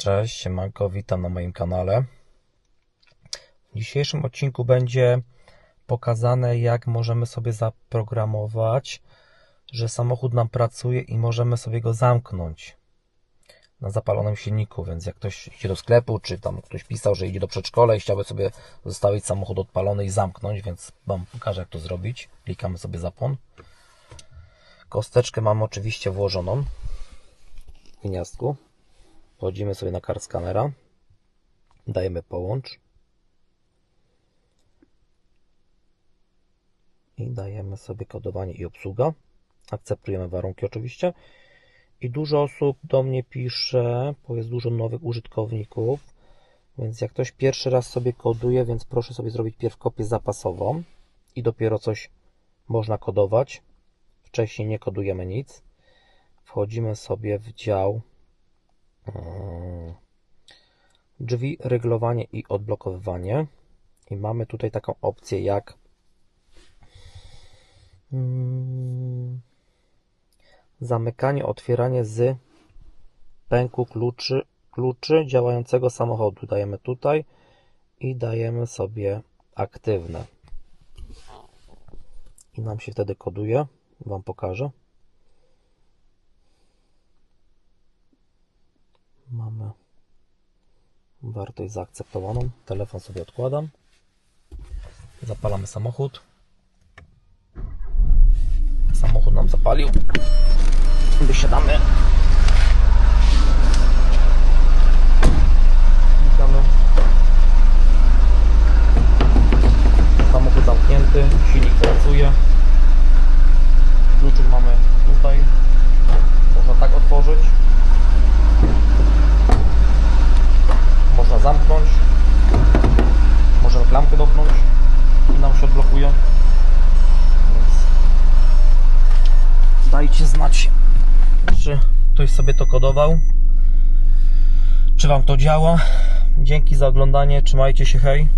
Cześć, siemanko, witam na moim kanale. W dzisiejszym odcinku będzie pokazane, jak możemy sobie zaprogramować, że samochód nam pracuje i możemy sobie go zamknąć na zapalonym silniku, więc jak ktoś idzie do sklepu, czy tam ktoś pisał, że idzie do przedszkola i chciałby sobie zostawić samochód odpalony i zamknąć, więc Wam pokażę, jak to zrobić. Klikamy sobie zapłon. Kosteczkę mamy oczywiście włożoną w gniazdku. Wchodzimy sobie na kart skanera. Dajemy połącz. I dajemy sobie kodowanie i obsługa. Akceptujemy warunki oczywiście. I dużo osób do mnie pisze, bo jest dużo nowych użytkowników. Więc jak ktoś pierwszy raz sobie koduje, więc proszę sobie zrobić pierw kopię zapasową i dopiero coś można kodować. Wcześniej nie kodujemy nic. Wchodzimy sobie w dział drzwi, reglowanie i odblokowywanie. I mamy tutaj taką opcję jak mm, zamykanie, otwieranie z pęku kluczy, kluczy działającego samochodu. Dajemy tutaj i dajemy sobie aktywne. I nam się wtedy koduje. Wam pokażę. Mamy wartość zaakceptowaną. Telefon sobie odkładam. Zapalamy samochód. Samochód nam zapalił. Wysiadamy. Witamy. Samochód zamknięty, silnik pracuje. Kluczyk mamy tutaj. Można tak otworzyć. Można zamknąć. Dopnąć i nam się odblokuje. Więc dajcie znać, czy ktoś sobie to kodował. Czy Wam to działa? Dzięki za oglądanie. Trzymajcie się, hej.